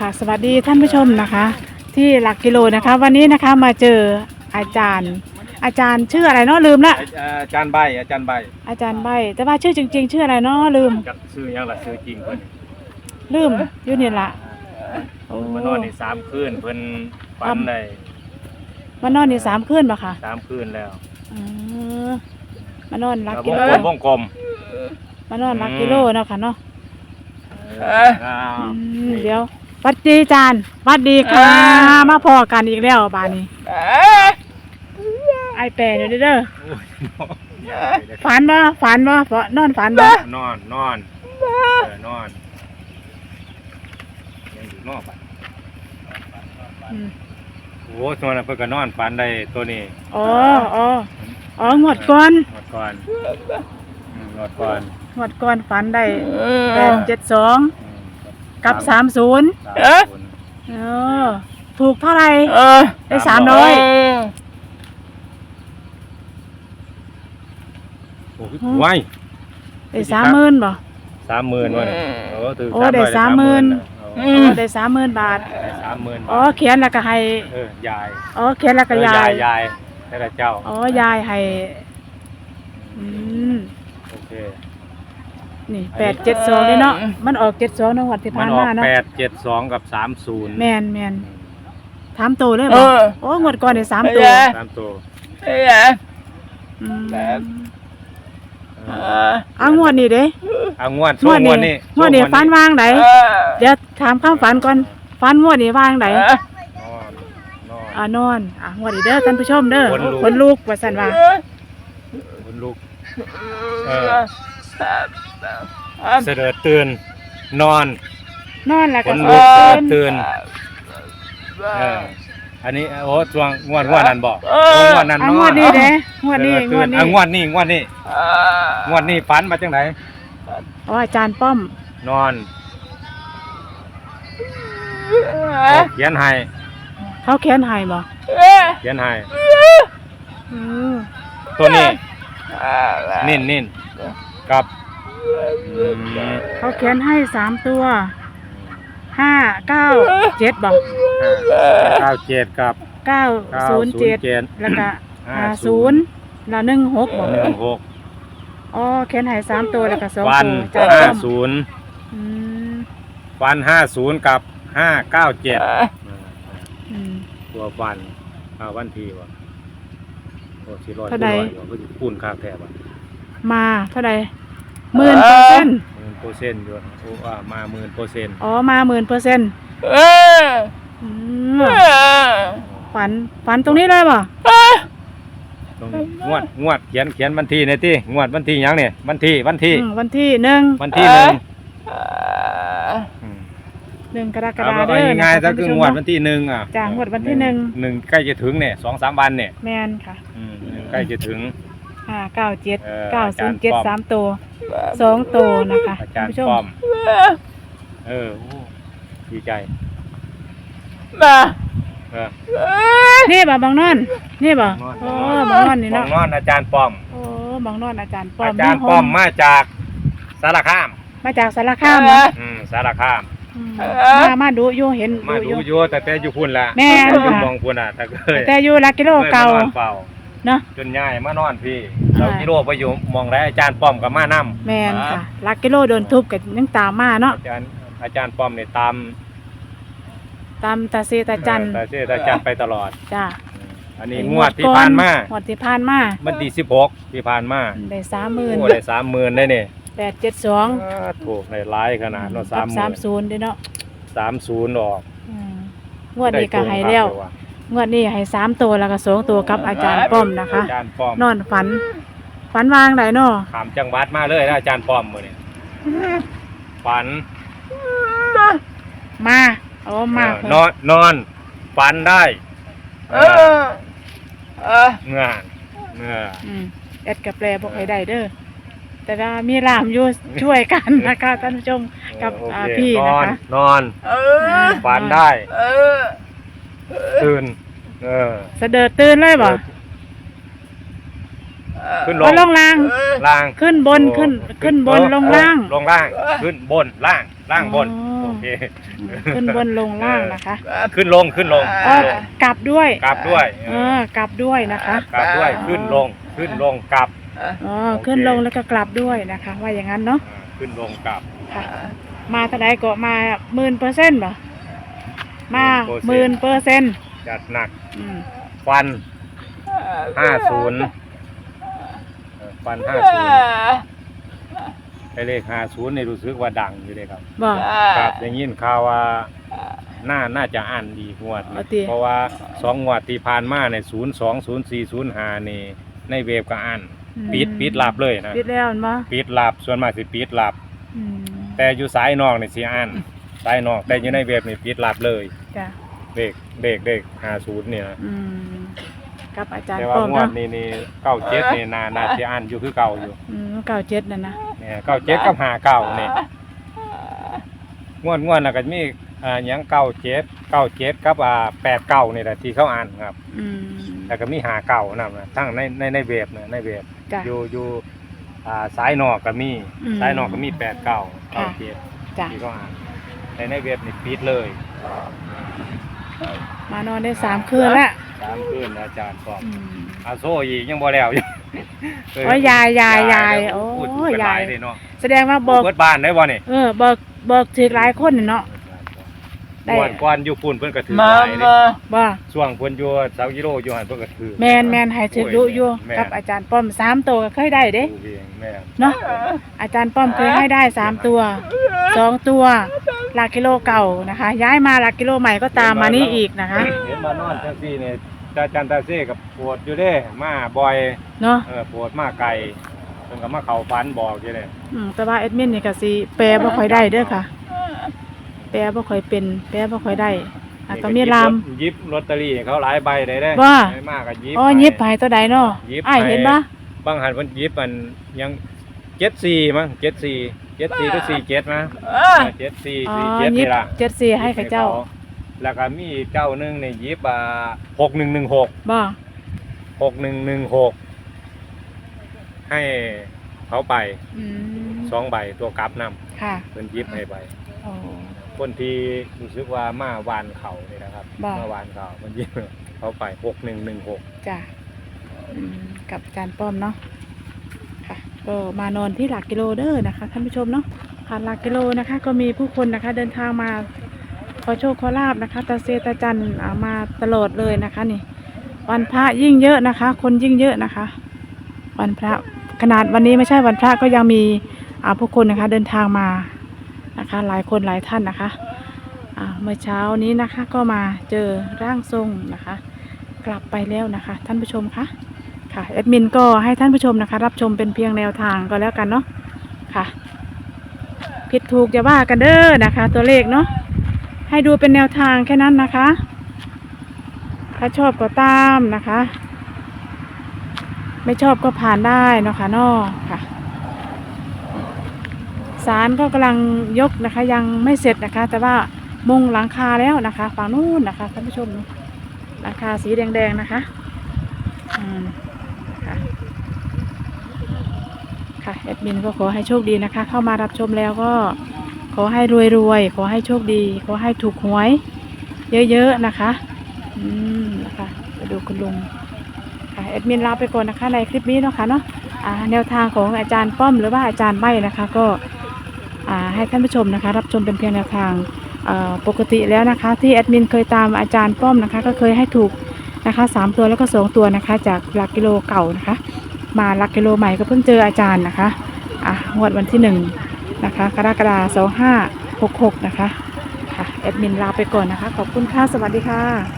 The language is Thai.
ค่ะสวัสดีท่านผู้ชมนะคะ ที่หลักกิโลนะคะ วันนี้นะคะมาเจออาจารย์ อาจารย์ชื่ออะไรเนาะลืมละอาจารย์ใบอาจารย์ใบอาจารย์ใบ แต่ว่าชื่อจริง ๆ ชื่ออะไรเนาะลืมกับชื่อหยังล่ะชื่อจริงเพิ่นลืมอยู่นี่ละโอ้มานอนในสามคืนเพิ่นฝันได้มานอนนี่สามคืนปะค่ะสามคืนแล้วอืมมานอนหลักวกิงโลกลมวงกลมมานอนหลักกิโลเนาะค่ะเนาะเอออ่าอืมเดี๋ยวห วัดดีอาจารย์หวัดดีค่ะมาพอกันอีกแล้วบานนี้ไอแปรเดี๋ยวเด้อโอ้ยฝันบ่ฝันบ่ฝันนอนฝันบ่นอนนอนเออนอนยังอยู่นอกปะอืมโอ้ส่วนนั้นเพิ่นก็นอนฝันได้ตัวนี้อ๋ออ๋ออ๋องวดก่อนงวดก่อนอืมงวดก่อนงวดก่อนฝันได้แปดเจ็ดสองอืม กับสามศูนย์สามคนเออ ถูกเท่าไหร่ได้สามร้อยโอ้ยไว้ได้สามหมื่นบ่ สามหมื่นวะเนี่ยโอ้ถือโอ้ได้สามหมื่น30,000อ๋อได้สามหมื่นบาทได้สามหมื่นอ๋อเขียนแล้วก็ให้ เออยายอ๋อ เขียนแล้วก็ยาย ยายได้ละเจ้า อ๋อ ยายให้ อืม โอเค นี่แปดเจ็ดสองเลยเนาะมันออกเจ็ดสองในงวันที่มัผ่านนออกมาเนาะแปดเจ็ดสองกับสามศูนย์แมนแมนถามโตวเลยบ่โอ้งวดก่อนได้สามตัวสามตัวอืมเอางวดนี้เด้เอางวดงช่ววงดงวนี้ดนี้งวดนี้ช่งฟันวางไหนเดี๋ยวถามข้ามฝันก่อนฟันงวดนี้วางไหนนอนนอน อ่านอนอะงวดนี้เด้อท่านผู้ชมเด้อขนลุก คนลูกว่าซั่นว่าคุณลูกเออ เสด็จตื่น นอน นอนแล้วคก็นเลุกเสด็จนตื่นเอออันนี้โอ้ช่วงงวดงวดนั้นบอกงวดนั้นเอานงอวนดนี้เด้งวดนี้งวดนี้อะงวดนี้งวดนี้งวดนี้ฝันมาจังไหนอ๋ออาจารย์ป้อมนอนเอาเขียนให้เขาเขียนให้บ่เขียนให้อืมตัวนี้นิ่นนิ่นกับอืม เขาเขียนให้สามตัวห้าเก้าเจ็ดบ่เก้าเจ็ดกับเก้าศูนย์เจ็ด907แล้วก็ห้าห้าศูศูนนย์ย์แล้วหนึ่งหกบ่หนึ่งหกอ๋อเขียนให้สามตัวแล้วก็สองฟันตัวอาจารย์ห้าป้อมศูนย์อืมฟันห้าศูนย์กับห้าเก้าเจ็ดอืมตัวฟันเอาวันทีวะโอ้สี่ร้อยเท่าใดสี่ร้อยก็จะคูณค่าแทบอะมาเท่าไหร่ หมื่นเปอร์เซ็นต์หมื่นเปอร์เซ็นต์อยู่โอ้ว่ามาหมื่นเปอร์เซ็นต์อ๋อมาหมื่นเปอร์เซ็นต์อืมฝันฝันตรงนี้เลยบ่ตรงนี้งวดงวดเขียนเขียนวันที่ในที่งวดวันที่หยังเนี่ยวันที่วันที่อืมวันที่หนึ่งวันที่หนึ่งอืมหนึ่งกรกเอาฎาคมเอาเด้อง่ายๆนะคะถ้าคืองวดวันท่านผู้ชมที่หนึ่งอะจ้ะงวดวันที่หนึ่ง หนึ่งใกล้จะถึงเนี่ยสองสามวันเนี่ยแมนค่ะอืมใกล้จะถึง ห้าเก้าเจ็ดเออเก้าอาศูจารนย์ย์เจ็ดป้อม สามตัวสองตัวนะคะอาท่าจานรย์ผู้ชมป้อม เออโอ้ดีใจเออนี่บ่บางนอน นี่บ่บางนอนโอ้บางนอนนี่บอเนาะงนอนอาจารย์ป้อม โอ้บางนอนอาจารย์ป้อมอาจารย์มีโฮป้อมมาจากสารคาม มาจากสารคามเนาะอืมสารคาม อืมมามาดูอยู่เห็นมาดูดูอยู่ อยู่แต่แต่อยู่พุ่นละแม่นอยู่ค่ะ มองพุ่นอะแต่เคยแต่อยู่หลักกิโลเก่า คยมนอนเฝ้า เนาะ จนย้ายมานอนพี่ค่ะเรากิโลไปอยู่มองได้อาจารย์ป้อมกับมานํแมนค่ะหลักกิโลโดนทุบกันยังตามมาเนาะอาจารย์อาจารย์ป้อมเนี่ยตามตามตาเซตาจันตาเชื่อตาจันไปตลอด จ้าอืมอันนี้งวดที่ผ่านมางวดที่ผ่านมามันดีสิบหกที่ผ่านมาได้สามหมื่นโอ้ได้สามหมื่นได้เนี่ยแปดเจ็ดสองถูกในร้ายขนาดเนาะสามหสามื่มนศูนย์ด้วยเนาะสามศูนย์ออก อืมงวดนี้ก็ให้แล้ว ได้ตรงครับ งวดนี้ให้สามตัวแล้วก็สองตัวกับอาจารย์ป้อมนะคะ อาจารย์ป้อมนอนฝัน ฝันวางไหนเนาะถามจังหวัดมาเลยนะอาจารย์ป้อมมือนี่ฝันมาโอ้มาเออนอนนอนฝันได้เออเงื่อนเงื่ออืมแอดกับแปลบอกให้ได้เด้อแต่ว่ามีรามอยู่ช่วยกันนะคะท่านผู้ชมกับโออ่าเคพี่นนะอนคะนอนฝันได้ ตื่น เออเสด็จตื่นเลยบ่ขึ้นลบงนลงล่าง ล่าง ขึ้นบนขึ้น ขึ้นบนเออลงล่างเออลงล่าง ขึ้นบนล่าง ล่างบนอ๋อโอเคเคอืมขึ้นบนลงล่างนะคะ ขึ้นลงขึ้นลงเอขึ้นอลงกลับด้วย กลับด้วย เออ กลับด้วยนะคะ กลับด้วย ขึ้นลง ขึ้นลงกลับอ๋อโอเคขึ้นลงแล้วก็กลับด้วยนะคะ ว่าอย่างนั้นเนาะอ่าขึ้นลงกลับค่ะมาเท่าไหร่ก็มาหมื่นเปอร์เซ็นต์ป่ะ มาหหมื่มื่นนเปอร์เซ็นต์จัดหนักอืมฟันห้าศูนย์ฟันห้าศูนย์ไอเลขห้าศูนย์นี่รู้สึกว่าดังอยู่เลยครับบอกครับอย่างนี้ข่าวว่าน่าน่าจะอ่านดีงวดเอานี้ติเพราะว่าสองงวดที่ผ่านมาในศูนย์สองศูนย์สี่ศูนย์ห้านี่ในเวฟก็อ่านอืมปิดปิดลับเลยนะปิดแล้วเห็นปะปิดลับส่วนมากสิปิดลับอืมแต่อยู่สายนอกนี่สิอ่านสายนอกแต่อยู่ในเวฟนี่ปิดลับเลย จ้ะเด็กเด็กเด็กห้าศูนย์เนี่ยนะอืมกับอาจารย์แต่ป้ว่าอมงวเนาะดนี้นี่เก้าเจ็ดนี่นานาสิอ่านอยู่คือเก่าอยู่อืมเก้าเจ็ดนั่นนะเนี่ยเก้าเจ็ดกับหาเก้าเนี่ยงวดงวดน่ะก็มีอ่าหยังเก้าเจ็ดเก้าเจ็ดกับอ่าแปดเก้านี่แหละที่เขาอ่านครับ อืมแล้วก็มีหาเก่านะทั้งในในในเว็บนะในเว็บจ้ะ อยู่อยู่อ่าสายนอกก็มีอืมสายนอกก็มีแปดเก้าค่ะเก้าเจ็ดจ้ะที่เขาอ่านแต่ในเว็บนี่ปิดเลย มานอนได้สามคืนละสามคืนอาจารย์บอกอืม อาโซอีกยังบ่แล้วอยู่โอ้ยยายยายยายโอ้พูดเป็นหลายยาย เลยเนาะแสดงว่าบอกเบิดบ้านได้บ่นี่เออเบิกเบิกถือหลายคนน่ะเนาะ ได้ก่อนก่อนอยู่ปุ่นเพิ่นก็ถือหมาลายเลยมาว่าช่วงเพิ่นอยู่เสากิโลอยู่หันเพิ่นก็ถือแมนแมนให้ถือดุอยู่แม่นกับอาจารย์ป้อมสามตัวก็เคยได้เด้ดูเองแม่นเนาะอาจารย์ป้อมเคยให้ได้สามตัวสองตัว หลักกิโลเก่านะคะ ย้ายมาหลักกิโลใหม่ก็ตามมานี่อีกนะคะเห็นมานอนจังซี่นี่ตาจันตาเซ่กับปวดอยู่เด้มาบ่อยเนาะเออปวดมากไกลเพิ่นก็มาเข้าฝันบอกอยู่เด้อืมแต่ว่าแอดมินนี่ก็สิแปลบ่ค่อยได้เด้อค่ะ แปลบ่ค่อยเป็น แปลบ่ค่อยได้อะก็มีลามหยิบลอตเตอรี่ให้เขาหลายใบได้เด้ว่าได้มากก็หยิบอ๋อยิบไปตัวใดเนาะหยิบอ้ายเห็นปะบางหันเพิ่นหยิบมันยัง74มั้ง 74 74หรือ47นะ74อ๋อ47ยิบนี่ล่ะเจ็ดสี่ให้กับเจ้าแล้วก็มีเจ้าหนึงนี่หยิบอ่า6116บ่6116ให้เขาไปอืมสองใบตัวกลับนํค่ะเพิ่นหยิบให้ใบโอ้ คนที่รู้สึกว่ามาวานเขานี่นะครับบ่ มาวานเขามันยิงเขาไปหกหนึ่งหนึ่งหกจ้ะอืมกับอาจารย์ป้อมเนาะค่ะ ก็มานอนที่หลักกิโลเด้อนะคะท่านผู้ชมเนาะผ่านหลักกิโลนะคะ ก็มีผู้คนนะคะเดินทางมาขอโชคขอลาบนะคะตาเซตาจันอ่ามาตลอดเลยนะคะนี่ วันพระยิ่งเยอะนะคะ คนยิ่งเยอะนะคะ วันพระขนาดวันนี้ไม่ใช่วันพระก็ยังมีอ่าผู้คนนะคะเดินทางมานะคะ หลายคนหลายท่านนะคะเมื่อเช้านี้นะคะก็มาเจอร่างทรงนะคะ กลับไปแล้วนะคะ ท่านผู้ชมคะ ค่ะแอดมินก็ให้ท่านผู้ชมนะคะ รับชมเป็นเพียงแนวทางก็แล้วกันเนาะค่ะ ผิดถูกจะว่ากันเด้อนะคะ ตัวเลขเนาะให้ดูเป็นแนวทางแค่นั้นนะคะ ถ้าชอบก็ตามนะคะ ไม่ชอบก็ผ่านได้เนาะค่ะนอค่ะศาลก็กำลังยกนะคะ ยังไม่เสร็จนะคะ แต่ว่ามุงหลังคาแล้วนะคะฝั่งนู้นนะคะท่านผู้ชมหลังคาสีแดงๆนะคะ อืมค่ะ ค่ะแอดมินก็ขอให้โชคดีนะคะ เข้ามารับชมแล้วก็ขอให้รวยๆขอให้โชคดี ขอให้ถูกหวย เยอะๆนะคะ อืมนะคะไปดูคุณลุงค่ะแอดมินลาไปก่อนนะคะ ในคลิปนี้เนาะค่ะเนาะอ่าแนวทางของอาจารย์ป้อมหรือว่าอาจารย์ใบนะคะ ก็อ่าให้ท่านผู้ชมนะคะ รับชมเป็นเพียงแนวทางปกติแล้วนะคะ ที่แอดมินเคยตามอาจารย์ป้อมนะคะ ก็เคยให้ถูกนะคะสามตัวแล้วก็สองตัวนะคะ จากหลักกิโลเก่านะคะ มาลักกิโลใหม่ก็เพิ่งเจออาจารย์นะคะอะงวดวันที่หนึ่งนะคะกรกฎาสองห้าหกหกนะคะค่ะแอดมินลาไปก่อนนะคะ ขอบคุณค่ะ สวัสดีค่ะ